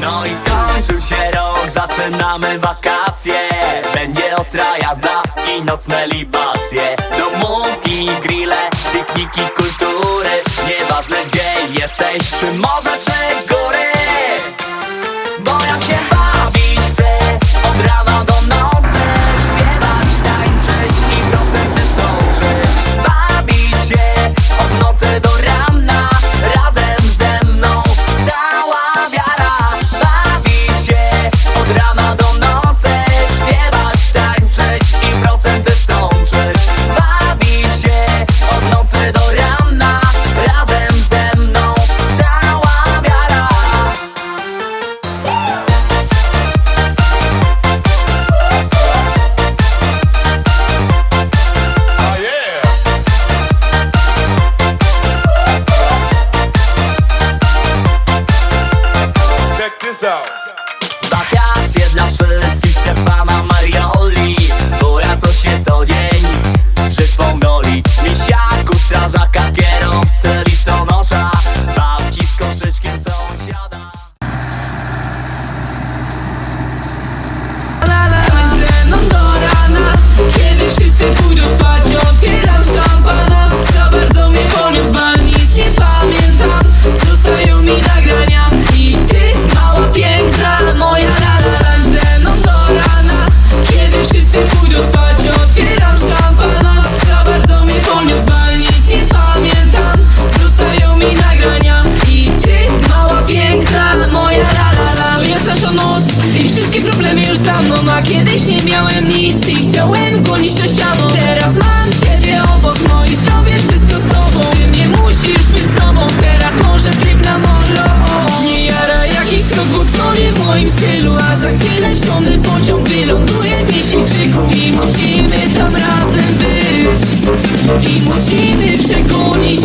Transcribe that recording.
No i skończył się rok, zaczynamy wakacje. Będzie ostra jazda i nocne libacje. Domówki, grille, pikniki, kultury. Nieważne gdzie jesteś, czy morze, czy góry This out. Wakacje dla wszystkich kiedyś nie miałem nic I chciałem gonić to siano. Teraz mam ciebie obok No i zrobię wszystko z tobą. Ty nie musisz być sobą Teraz może tryb na molo Nie jara jakich To nie w moim stylu A za chwilę wsiądę pociąg Wyląduję w Mieśniczyku I musimy tam razem być. I musimy przegonić